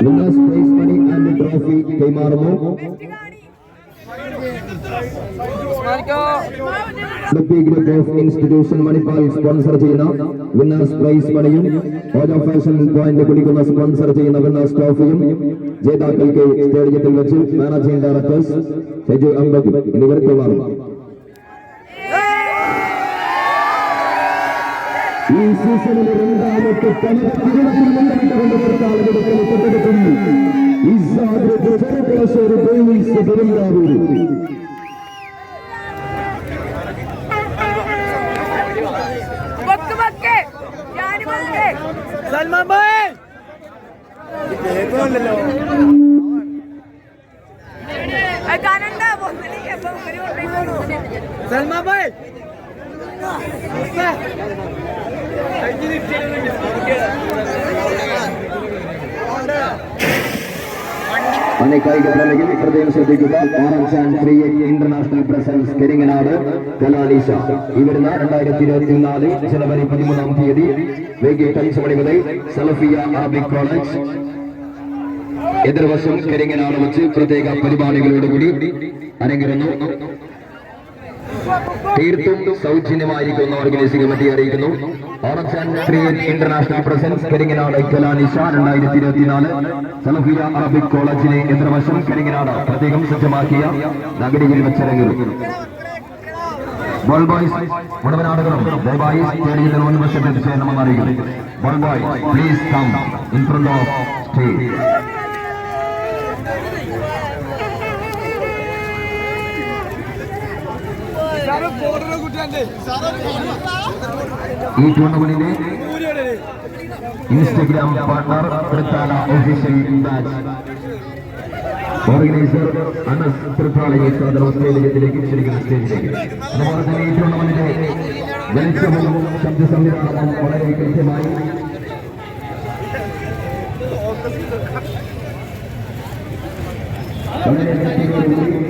Winners prize money and trophy കൈമാറുന്നു group of institution Manipal sponsor ചെയ്യുന്ന winners prize മണിയും ഓരോ ഫാഷൻ പോയിന്റ് കുടിക്കുന്ന സ്പോൺസർ ചെയ്യുന്ന വിന്നേഴ്സ് ട്രോഫിയും ജേതാക്കൾക്ക് സ്റ്റേഡിയത്തിൽ വെച്ച് മാനേജിംഗ് ഡയറക്ടേഴ്സ് ഷെജു അംബക് എന്നിവർ കൈമാറും ഈ സീസണിലെ രണ്ടാമത്തെ സൽമാൻ ഭായ്! കൊണ്ടുപോയി Salman bhai! Orange and three international presence ജനുവരി പതിമൂന്നാം തീയതി സലഫിയ കോളേജ്. എതിർവശം കരിങ്ങനാട് വെച്ച് പ്രത്യേക പരിപാടികളോടുകൂടി അരങ്ങേറുന്നു. തീർത്തും സൗജന്യമായിരിക്കുന്ന ഓർഗനൈസിംഗ് കമ്മിറ്റി അറിയിക്കുന്നു. Orange and international presence Karinganad Kalanisha രണ്ടായിരത്തി ഇരുപത്തിനാല് സലഫിയ അറബിക് കോളേജിനെ എതിർവശം കരിങ്ങനാട് പ്രത്യേകം സജ്ജമാക്കിയ നഗരിയിൽ വെച്ചരങ്ങേറും ബോൾ ബോയ്സ് മുടവനാടുകളും ദയവായി സ്റ്റേഡിയത്തിന് മുൻവശത്ത് ചെയ്യണമെന്ന് അറിയിക്കുന്നു. Ball boy please come in front of stage ഈ ടൂർണമെന്റിലെ Instagram partner Thrithala official batch organiser Anas തൃത്താളയെ സാദർ സ്റ്റേഡിയത്തിലേക്ക് ക്ഷണിക്കുന്ന സ്റ്റേജിലേക്ക് അതുപോലെ തന്നെ ഈ ടൂർണമെന്റിന്റെ വെളിച്ചവും ശബ്ദ സംവിധാനവും വളരെ കൃത്യമായി. വളരെ കൃത്യതയോടുകൂടി